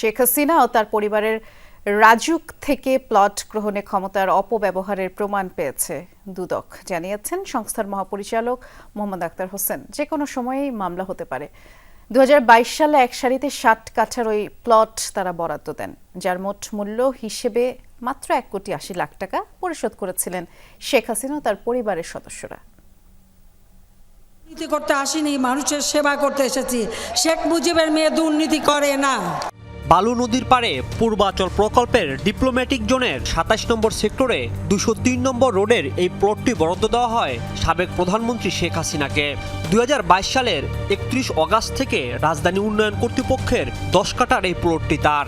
শেখ হাসিনা ও তার পরিবারের রাজুক থেকে প্লট গ্রহণে ক্ষমতার অপব্যবহারের প্রমাণ পেয়েছে দুদক। জানিয়েছেন সংস্থার মহাপরিচালক মোহাম্মদ আক্তার হোসেন। যে কোনো সময়েই মামলা হতে পারে। দু সালে এক সারিতে ষাট কাঠার ওই প্লট তারা বরাদ্দ দেন, যার মোট মূল্য হিসেবে মাত্র এক কোটি আশি লাখ টাকা পরিশোধ করেছিলেন শেখ হাসিনা তার পরিবারের সদস্যরা। করতে আসিনি, মানুষের সেবা করতে এসেছি। শেখ মুজিবের মেয়ে দুর্নীতি করে না। বালু নদীর পাড়ে পূর্বাচল প্রকল্পের ডিপ্লোম্যাটিক জোনের সাতাশ নম্বর সেক্টরে দুশো তিন নম্বর রোডের এই প্লটটি বরাদ্দ দেওয়া হয় সাবেক প্রধানমন্ত্রী শেখ হাসিনাকে। দু হাজার বাইশ সালের একত্রিশ অগাস্ট থেকে রাজধানী উন্নয়ন কর্তৃপক্ষের দশ কাটার এই প্লটটি তার।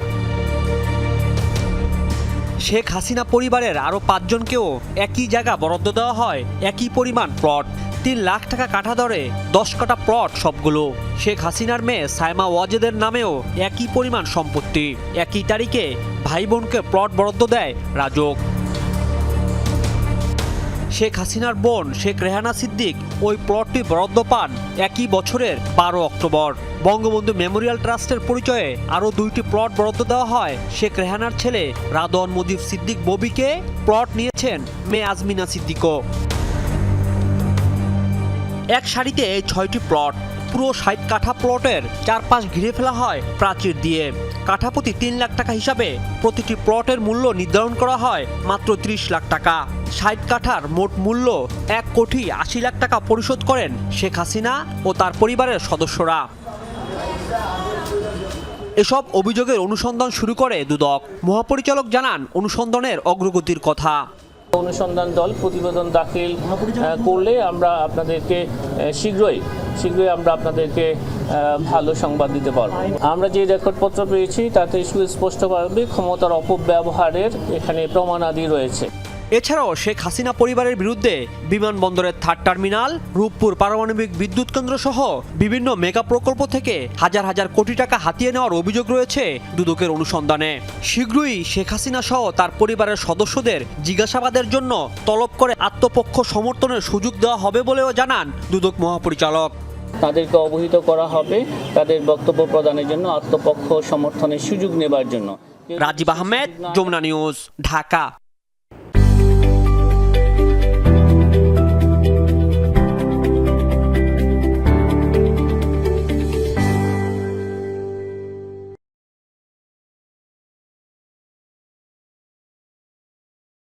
শেখ হাসিনা পরিবারের আরও পাঁচজনকেও একই জায়গা বরাদ্দ দেওয়া হয় একই পরিমাণ প্লট তিন লাখ টাকা কাঠা দরে দশ কাটা প্লট সবগুলো। শেখ হাসিনার মেয়ে সাইমা ওয়াজেদের নামেও একই পরিমাণ সম্পত্তি। একই তারিখে ভাই বোনকে প্লট বরাদ্দ দেয় রাজক। শেখ হাসিনার বোন শেখ রেহানা সিদ্দিক ওই প্লটটি বরাদ্দ পান একই বছরের বারো অক্টোবর। বঙ্গবন্ধু মেমোরিয়াল ট্রাস্টের পরিচয়ে আরও দুইটি প্লট বরাদ্দ দেওয়া হয় শেখ রেহানার ছেলে রাদন মুজিব সিদ্দিক ববিকে। প্লট নিয়েছেন মেয়ে আজমিনা সিদ্দিকও। এক সারিতে ছয়টি প্লট। পুরো ষাট কাঠা প্লটের চারপাশ ঘিরে ফেলা হয় প্রাচীর দিয়ে। কাঠাপতি তিন লাখ টাকা হিসাবে প্রতিটি প্লটের মূল্য নির্ধারণ করা হয় মাত্র ত্রিশ লাখ টাকা। ষাট কাঠার মোট মূল্য এক কোটি আশি লাখ টাকা পরিশোধ করেন শেখ হাসিনা ও তার পরিবারের সদস্যরা। এসব অভিযোগের অনুসন্ধান শুরু করে দুদক। মহাপরিচালক জানান, অনুসন্ধানের অগ্রগতির কথা। অনুসন্ধান দল প্রতিবেদন দাখিল করলে আমরা আপনাদেরকে শীঘ্রই শীঘ্রই আমরা আপনাদেরকে ভালো সংবাদ দিতে পারব। আমরা যে রেকর্ডপত্র পেয়েছি তাতে সুস্পষ্টভাবে ক্ষমতার অপব্যবহারের এখানে প্রমাণাদি রয়েছে। এছাড়াও শেখ হাসিনা পরিবারের বিরুদ্ধে বিমানবন্দরের থার্ড টার্মিনাল রূপপুর পারমাণবিক বিদ্যুৎ কেন্দ্র সহ বিভিন্ন মেগা প্রকল্প থেকে হাজার হাজার কোটি টাকা হাতিয়ে নেওয়ার অভিযোগ রয়েছে দুদকের অনুসন্ধানে। শীঘ্রই শেখ হাসিনা সহ তার পরিবারের সদস্যদের জিজ্ঞাসাবাদের জন্য তলব করে আত্মপক্ষ সমর্থনের সুযোগ দেওয়া হবে বলেও জানান দুদক মহাপরিচালক। তাদেরকে অবহিত করা হবে তাদের বক্তব্য প্রদানের জন্য আত্মপক্ষ সমর্থনের সুযোগ নেবার জন্য। রাজীব আহমেদ যমুনা নিউজ ঢাকা।